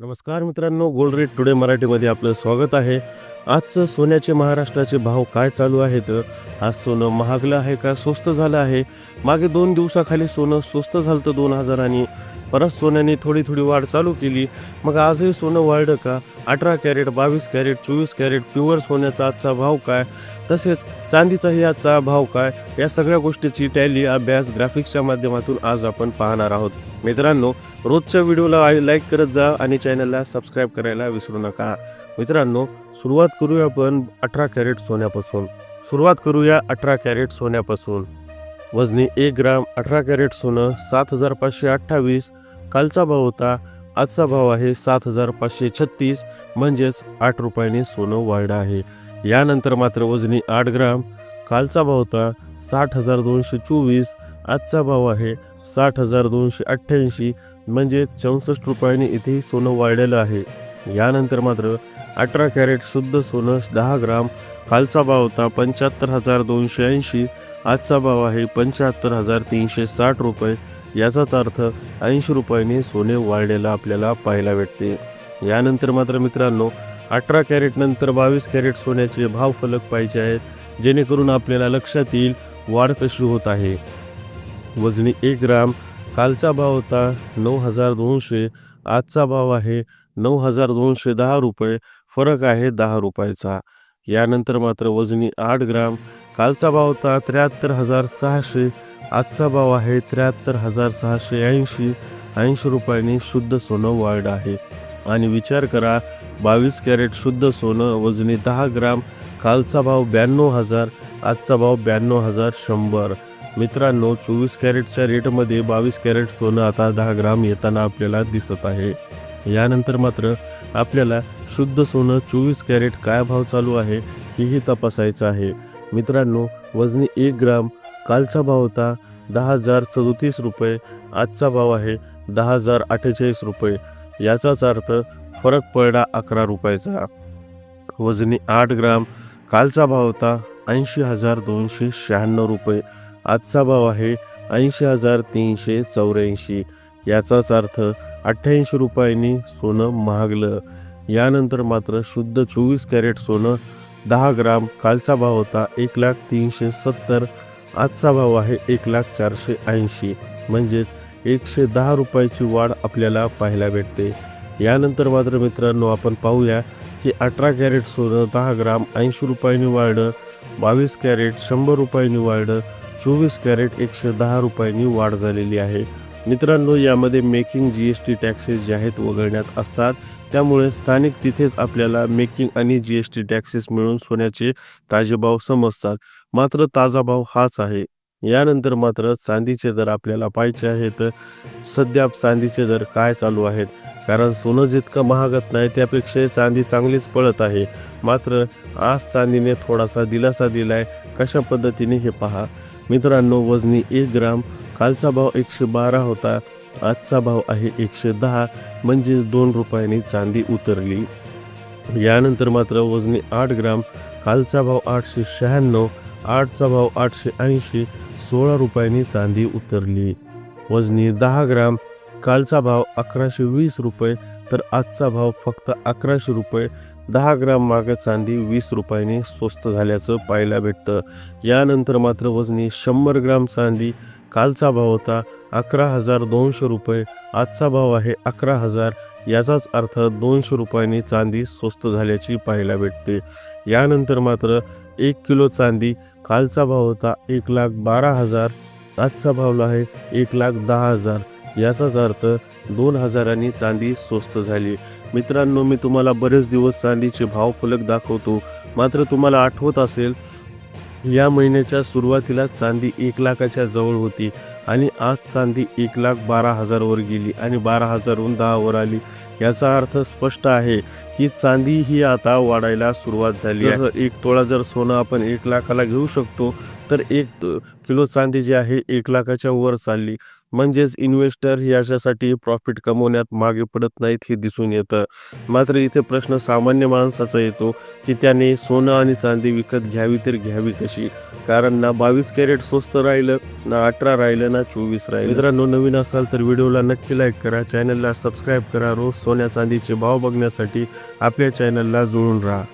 नमस्कार मित्रांनो gold rate today मराठीमध्ये आपलं स्वागत आहे. आजचं सोन्याचे महाराष्ट्राचे भाव काय चालू आहेत? आज सोनं महागलं आहे का? स्वस्त झालं आहे. मागे दोन दिवसाखाली सोनं स्वस्त झालं तर दोन हजारांनी परत सोन्याने थोडी थोडी वाढ चालू केली. मग आजही सोनं वाढलं का? अठरा कॅरेट बावीस कॅरेट चोवीस कॅरेट प्युअर सोन्याचा आजचा भाव काय? तसेच चांदीचाही आजचा भाव काय? या सगळ्या गोष्टीची टॅली अभ्यास ग्राफिक्सच्या माध्यमातून आज आपण पाहणार आहोत. मित्रांनो रोजच्या व्हिडिओला लाईक करत जा आणि चॅनलला सबस्क्राईब करायला विसरू नका. मित्रांनो सुरुवात करूया आपण अठरा कॅरेट सोन्यापासून. सुरुवात करूया अठरा कॅरेट सोन्यापासून. वजनी एक ग्राम अठरा कॅरेट सोनं सात हजार पाचशे अठ्ठावीस. कालचा भाव होता आजचा भाव आहे सात हजार पाचशे छत्तीस. म्हणजेच आठ रुपयाने सोनं वाढलं आहे. यानंतर मात्र वजनी आठ ग्राम कालचा भाव होता साठ हजार दोनशे चोवीस. आजचा भाव आहे साठ हजार दोनशे अठ्ठ्याऐंशी. म्हणजे चौसष्ट रुपयांनी इथेही सोनं वाढलेलं आहे. यानंतर मात्र अठरा कॅरेट शुद्ध सोनं दहा ग्राम कालचा भाव होता पंच्याहत्तर हजार दोनशे ऐंशी आजचा भाव आहे पंच्याहत्तर हजार तीनशे साठ रुपये. याचाच अर्थ ऐंशी रुपयाने सोने वाढलेलं आपल्याला पाहायला भेटते. यानंतर मात्र मित्रांनो अठरा कॅरेट नंतर बावीस कॅरेट सोन्याचे भाव फलक पाहिजे आहेत जेणेकरून आपल्याला लक्षात येईल वाढ कशी होत आहे. वजनी एक ग्राम कालचा भाव होता नऊ हजार दोनशे आजचा भाव आहे नऊ हजार दोनशे दहा रुपये. फरक आहे दहा रुपयाचा. यानंतर मात्र वजनी आठ ग्राम. कालचा भाव होता त्र्याहत्तर हजार सहाशे. आजचा भाव आहे त्र्याहत्तर हजार सहाशे ऐंशी. ऐंशी रुपयांनी शुद्ध सोनं वाढ आहे. आणि विचार करा बावीस कॅरेट शुद्ध सोनं वजनी दहा ग्राम. कालचा भाव ब्याण्णव हजार. आजचा भाव ब्याण्णव हजार शंभर. मित्रांनो चोवीस कॅरेटच्या रेटमध्ये बावीस कॅरेट सोनं आता दहा ग्राम येताना आपल्याला दिसत आहे. यानंतर मात्र आपल्याला शुद्ध सोनं चोवीस कॅरेट काय भाव चालू आहे हेही तपासायचं आहे. मित्रांनो वजनी एक ग्राम कालचा भाव होता दहा हजार सदोतीस रुपये आजचा भाव आहे दहा हजार अठ्ठेचाळीस रुपये. याचाच अर्थ फरक पडला अकरा रुपयाचा. वजनी आठ ग्राम कालचा भाव होता ऐंशी हजार दोनशे शहाण्णव रुपये आजचा भाव आहे ऐंशी हजार तीनशे चौऱ्याऐंशी. याचाच अर्थ अठ्ठ्याऐंशी रुपयांनी सोनं महागलं. यानंतर मात्र शुद्ध चोवीस कॅरेट सोनं दहा ग्राम कालचा भाव होता एक लाख तीनशे सत्तर आजचा भाव आहे एक लाख चारशे ऐंशी. म्हणजेच एकशे दहा रुपयाची वाढ आपल्याला पाहायला भेटते. यानंतर मात्र मित्रांनो आपण पाहूया की अठरा कॅरेट सोनं दहा ग्राम ऐंशी रुपयांनी वाढलं बावीस कॅरेट शंभर रुपयांनी वाढलं चोवीस कॅरेट एकशे दहा रुपयांनी वाढ झालेली आहे. मित्रांनो यामध्ये making G S T taxes जे आहेत वगळण्यात असतात. त्यामुळे स्थानिक तिथेच आपल्याला मेकिंग आणि जी एस टी टॅक्सेस मिळून सोन्याचे ताजे भाव समजतात. मात्र ताजा भाव हाच आहे. यानंतर मात्र चांदीचे दर आपल्याला पाहायचे आहेत. सध्या चांदीचे दर काय चालू आहेत? कारण सोनं जितकं महागत नाही त्यापेक्षा चांदी चांगलीच पळत आहे. मात्र आज चांदीने थोडासा दिलासा दिला आहे कशा पद्धतीने हे पहा? मित्रांनो वजनी एक ग्राम कालचा भाव एकशे बारा होता आजचा भाव आहे एकशे दहा म्हणजेच दोन रुपयांनी चांदी उतरली. यानंतर मात्र वजनी आठ ग्राम कालचा भाव आठशे शहाण्णव आठचा भाव आठशे ऐंशी सोळा रुपयांनी चांदी उतरली. वजनी दहा ग्राम कालचा भाव अकराशे वीस रुपये तर आजचा भाव फक्त अकराशे रुपये दहा ग्राम मागे चांदी वीस रुपयांनी स्वस्त झाल्याचं पाहायला भेटतं. यानंतर मात्र वजनी शंभर ग्राम चांदी कालचा भाव होता अकरा हजार दोनशे रुपये आजचा भाव आहे अकरा हजार. याचाच अर्थ दोनशे रुपयांनी चांदी स्वस्त झाल्याची पाहायला भेटते. यानंतर मात्र एक किलो चांदी कालचा भाव होता एक लाख बारा हजार आजचा भाव आहे एक लाख दहा हजार. याचाच अर्थ दोन हजारांनी चांदी स्वस्त झाली. मित्रांनो मी तुम्हाला बरेच दिवस चांदीचे भावफलक दाखवतो. मात्र तुम्हाला आठवत असेल या महिन्याच्या सुरुवातीला चांदी एक लाखाच्या जवळ होती आणि आज चांदी एक लाख बारा हजारवर गेली आणि बारा हजारहून दहावर आली. याचा अर्थ स्पष्ट आहे की चांदी ही आता वाढायला सुरुवात झाली आहे. एक तोळा जर सोनं आपण एक लाखाला घेऊ शकतो तर एक किलो चांदी जी आहे एक लाखाच्या वर चालली. म्हणजेच इन्व्हेस्टर याच्यासाठी प्रॉफिट कमवण्यात मागे पडत नाहीत हे दिसून येतं. मात्र इथे प्रश्न सामान्य माणसाचा येतो की त्याने सोनं आणि चांदी विकत घ्यावी तर घ्यावी कशी? कारण ना बावीस कॅरेट स्वस्त राहिलं ना अठरा राहिलं ना चोवीस राहिलं. मित्रांनो नवीन असाल तर व्हिडिओला नक्की लाईक करा चॅनलला सबस्क्राईब करा. रोज सोन्या चांदीचे भाव बघण्यासाठी आपल्या चॅनलला जुळून राहा.